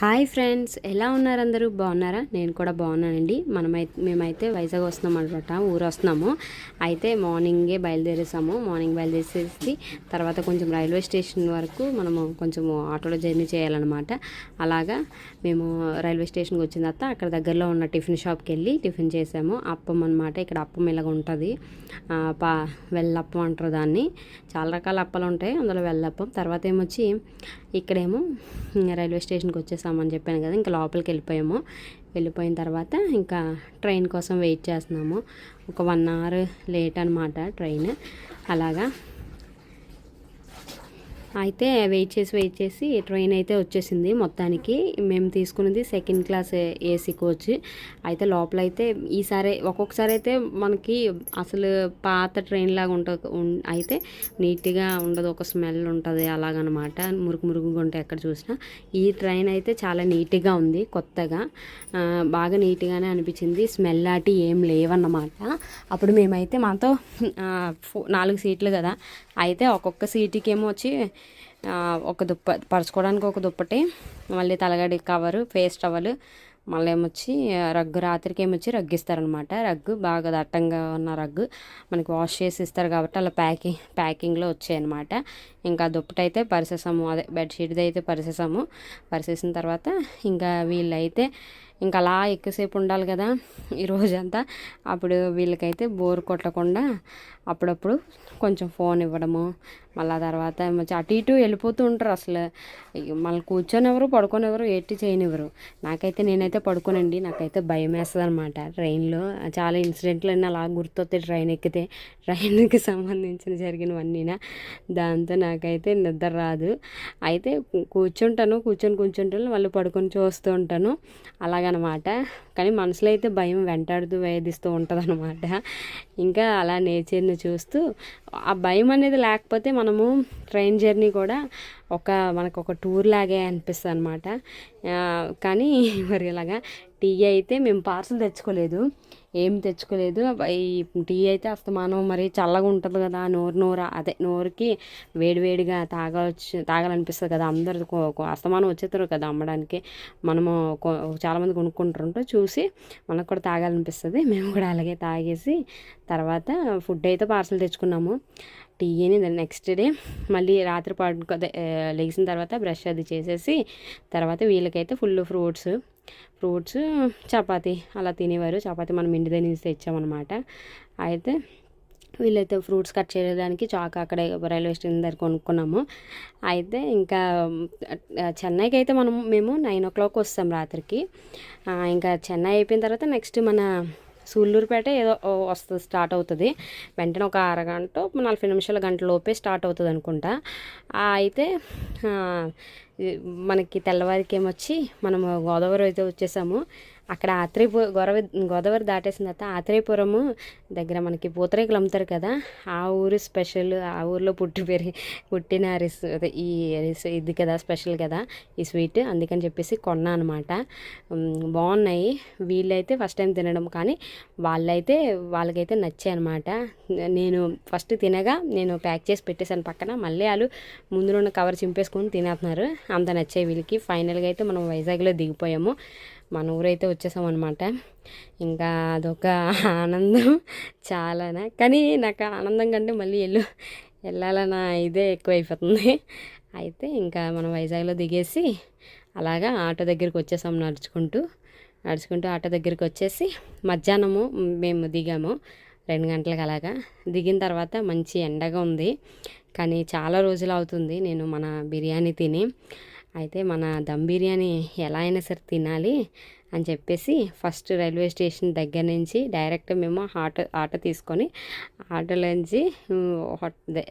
Hi friends ఎలా ఉన్నారు అందరూ? బాగున్నారా? నేను కూడా బాగున్నానండి. మనమైతే మేమైతే వైజాగ్ వస్తున్నాం అనమాట ఊరు వస్తున్నాము. అయితే మార్నింగే బయలుదేరేసాము. మార్నింగ్ బయలుదేరేసి తర్వాత కొంచెం రైల్వే స్టేషన్ వరకు మనము కొంచెం ఆటోలో జర్నీ చేయాలన్నమాట. అలాగా మేము రైల్వే స్టేషన్కి వచ్చిన తర్వాత అక్కడ దగ్గరలో ఉన్న టిఫిన్ షాప్కి వెళ్ళి టిఫిన్ చేసాము. అప్పం అనమాట ఇక్కడ అప్పం ఇలాగ ఉంటుంది పా వెల్లప్పం అంటారు దాన్ని. చాలా రకాల అప్పాలు ఉంటాయి అందులో వెల్లప్పం. తర్వాత ఏమొచ్చి ఇక్కడేమో రైల్వే స్టేషన్కి వచ్చేసామని చెప్పాను కదా ఇంకా లోపలికి వెళ్ళిపోయాము. వెళ్ళిపోయిన తర్వాత ఇంకా ట్రైన్ కోసం వెయిట్ చేస్తున్నాము. ఒక వన్ అవర్ లేట్ అనమాట ట్రైన్. అలాగా అయితే వెయిట్ చేసి వెయిట్ చేసి ట్రైన్ అయితే వచ్చేసింది మొత్తానికి. మేము తీసుకున్నది సెకండ్ క్లాస్ ఏసీ కోచ్. అయితే లోపల అయితే ఈసారి ఒక్కొక్కసారి అయితే మనకి అసలు పాత ట్రైన్ లాగా ఉంటుంది ఉం- అయితే నీట్గా ఉండదు ఒక స్మెల్ ఉంటుంది అలాగనమాట. మురుకు మురుగుగా ఉంటాయి ఎక్కడ చూసినా. ఈ ట్రైన్ అయితే చాలా నీట్గా ఉంది కొత్తగా. బాగా నీట్గానే అనిపించింది. స్మెల్ లాంటి ఏం లేవన్నమాట. అప్పుడు మేమైతే మాతో ఫో- నాలుగు సీట్లు కదా. అయితే ఒక్కొక్క సీటుకి ఏమో వచ్చి ఒక దుప్ప పరుచుకోవడానికి ఒక దుప్పటి మళ్ళీ తలగడి కవరు ఫేస్ టవల్ మళ్ళీ ఏమొచ్చి రగ్గు రాత్రికి ఏమొచ్చి రగ్గు ఇస్తారనమాట రగ్గు బాగా దట్టంగా ఉన్న రగ్గు మనకి వాష్ చేసి ఇస్తారు కాబట్టి అలా ప్యాకింగ్ ప్యాకింగ్లో వచ్చాయన్నమాట. ఇంకా దుప్పటి అయితే పరిసేసాము అదే బెడ్షీట్ది అయితే పరిసేసాము పరిసేసిన తర్వాత ఇంకా వీళ్ళైతే ఇంకా అలా ఎక్కువసేపు ఉండాలి కదా ఈ రోజంతా. అప్పుడు వీళ్ళకైతే బోర్ కొట్టకుండా అప్పుడప్పుడు కొంచెం ఫోన్ ఇవ్వడము. మళ్ళీ తర్వాత అటు ఇటు వెళ్ళిపోతూ ఉంటారు అసలు. ఇక మళ్ళీ కూర్చొనివ్వరు పడుకోనివ్వరు ఎట్టి చేయనివ్వరు. నాకైతే నేనైతే పడుకోనండి. నాకైతే భయం వేస్తుంది అనమాట ట్రైన్లో చాలా ఇన్సిడెంట్లు అన్నీ అలా గుర్తొస్తాయి ట్రైన్ ఎక్కితే. ట్రైన్కి సంబంధించిన జరిగినవన్నీనా. దాంతో నా నాకైతే నిద్ర రాదు. అయితే కూర్చుంటాను కూర్చొని కూర్చుంటాను మళ్ళీ పడుకొని చూస్తూ ఉంటాను. అలాగనమాట. కానీ మనసులో అయితే భయం వెంటాడుతూ వేధిస్తూ ఉంటుంది అనమాట ఇంకా అలా నేచర్ని చూస్తూ ఆ భయం అనేది లేకపోతే మనము ట్రైన్ జర్నీ కూడా ఒక మనకు ఒక టూర్ లాగే అనిపిస్తుంది అనమాట కానీ మరి ఇలాగా టీ అయితే మేము పార్సల్ తెచ్చుకోలేదు. ఏం తెచ్చుకోలేదు. ఈ టీ అయితే అస్తమానం మరి చల్లగా ఉంటుంది కదా నోరు నోరు. అదే నోరుకి వేడివేడిగా తాగవచ్చు తాగాలనిపిస్తుంది కదా అందరు అస్తమానం వచ్చేస్తారు కదా అమ్మడానికి. మనము కొ- చాలామంది కొనుక్కుంటుంటే చూసి మనకు కూడా తాగాలనిపిస్తుంది. మేము కూడా అలాగే తాగేసి తర్వాత ఫుడ్ అయితే పార్సల్ తెచ్చుకున్నాము. టీని నెక్స్ట్ డే. మళ్ళీ రాత్రి పడుకో లేచిన లెగిసిన తర్వాత బ్రష్ అది చేసేసి తర్వాత వీళ్ళకైతే ఫుల్ ఫ్రూట్స్ ఫ్రూట్స్ చపాతీ. అలా తినేవారు. చపాతీ మనం ఇంటి దగ్గర నుంచి తెచ్చామన్నమాట. అయితే వీళ్ళైతే ఫ్రూట్స్ కట్ చేయడానికి చాక్ అక్కడ రైల్వే స్టేషన్ దగ్గర కొనుక్కున్నాము. అయితే ఇంకా చెన్నైకి అయితే మనం మేము నైన్ ఓ క్లాక్ వస్తాం రాత్రికి. ఇంకా చెన్నై అయిపోయిన తర్వాత నెక్స్ట్ మన సూళ్ళూరుపేట ఏదో వస్తుంది స్టార్ట్ అవుతుంది. వెంటనే ఒక అరగంట నలభై నిమిషాల గంట లోపే స్టార్ట్ అవుతుంది అనుకుంటా. అయితే మనకి తెల్లవారికి ఏమొచ్చి మనం గోదావరి అయితే వచ్చేసాము. అక్కడ ఆత్రేయపు గోదావరి గోదావరి దాటేసిన తర్వాత ఆత్రేయపురము దగ్గర మనకి పూతరేకులు అమ్ముతారు కదా ఆ ఊరు స్పెషల్ ఆ ఊర్లో పుట్టి పెరిగి పుట్టిన రిస్ ఈ రిస్ ఇది కదా స్పెషల్ కదా ఈ స్వీట్. అందుకని చెప్పేసి కొన్నా అనమాట బాగున్నాయి. వీళ్ళైతే ఫస్ట్ టైం తినడం కానీ వాళ్ళైతే వాళ్ళకైతే నచ్చాయి అనమాట నేను ఫస్ట్ తినగా నేను ప్యాక్ చేసి పెట్టేశాను పక్కన. మళ్ళీ వాళ్ళు ముందులో ఉన్న కవర్ చింపేసుకొని తినేస్తున్నారు. అంత నచ్చాయి వీళ్ళకి. ఫైనల్గా అయితే మనం వైజాగ్లో దిగిపోయాము. మన ఊరైతే వచ్చేసాం అనమాట ఇంకా అదొక ఆనందం చాలానా. కానీ నాకు ఆనందం కంటే మళ్ళీ వెళ్ళు వెళ్ళాలన్న ఇదే ఎక్కువైపోతుంది. అయితే ఇంకా మనం వైజాగ్లో దిగేసి అలాగా ఆటో దగ్గరికి వచ్చేసాం నడుచుకుంటూ. నడుచుకుంటూ ఆటో దగ్గరికి వచ్చేసి మధ్యాహ్నము మేము దిగాము రెండు గంటలకు అలాగా. దిగిన తర్వాత మంచి ఎండగా ఉంది. కానీ చాలా రోజులు అవుతుంది. నేను మన బిర్యానీ తిని అయితే మన దమ్ బిర్యానీ ఎలా అయినా సరే తినాలి అని చెప్పేసి ఫస్ట్ రైల్వే స్టేషన్ దగ్గర నుంచి డైరెక్ట్ మేము ఆటో ఆటో తీసుకొని ఆటోలో నుంచి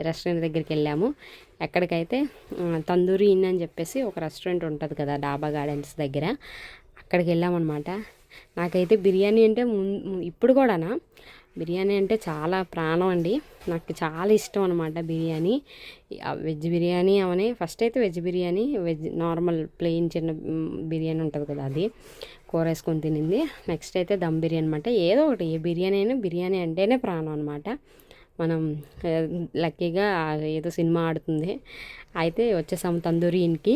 రెస్టారెంట్ దగ్గరికి వెళ్ళాము. ఎక్కడికైతే తందూరి ఇన్ అని చెప్పేసి ఒక రెస్టారెంట్ ఉంటుంది కదా డాబా గార్డెన్స్ దగ్గర అక్కడికి వెళ్ళామన్నమాట. నాకైతే బిర్యానీ అంటే ము- ఇప్పుడు కూడానా బిర్యానీ అంటే చాలా ప్రాణం అండి. నాకు చాలా ఇష్టం అనమాట బిర్యానీ. వెజ్ బిర్యానీ అవని ఫస్ట్ అయితే veg biryani veg normal plain చిన్న బిర్యానీ ఉంటుంది కదా అది కూర వేసుకొని తినింది. నెక్స్ట్ అయితే దమ్ బిర్యానీ అనమాట ఏదో ఒకటి ఏ బిర్యానీ అయినా బిర్యానీ అంటేనే ప్రాణం అనమాట మనం లక్కీగా ఏదో సినిమా ఆడుతుంది. అయితే వచ్చేసాము తందూరి ఇన్కి.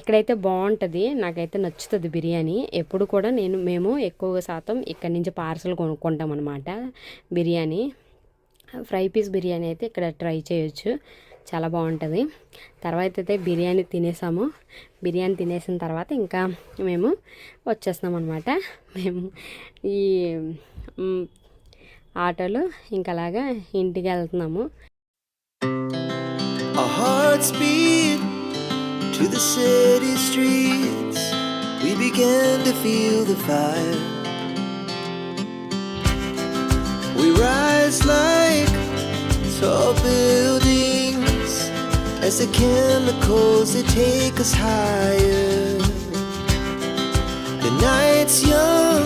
ఇక్కడైతే బాగుంటుంది. నాకైతే నచ్చుతుంది బిర్యానీ. ఎప్పుడు కూడా నేను మేము ఎక్కువ శాతం ఇక్కడి నుంచి పార్సల్ కొనుక్కుంటాం అనమాట బిర్యానీ. ఫ్రై పీస్ బిర్యానీ అయితే ఇక్కడ ట్రై చేయొచ్చు. చాలా బాగుంటుంది. తర్వాత అయితే బిర్యానీ తినేసాము. బిర్యానీ తినేసిన తర్వాత ఇంకా మేము వచ్చేస్తాం అనమాట మేము ఈ ఆటోలో ఇంకా అలాగా ఇంటికి వెళ్తున్నాము Our hearts beat to the city streets. We began to feel the fire. We rise like tall buildings as the chemicals they take us higher. The night's young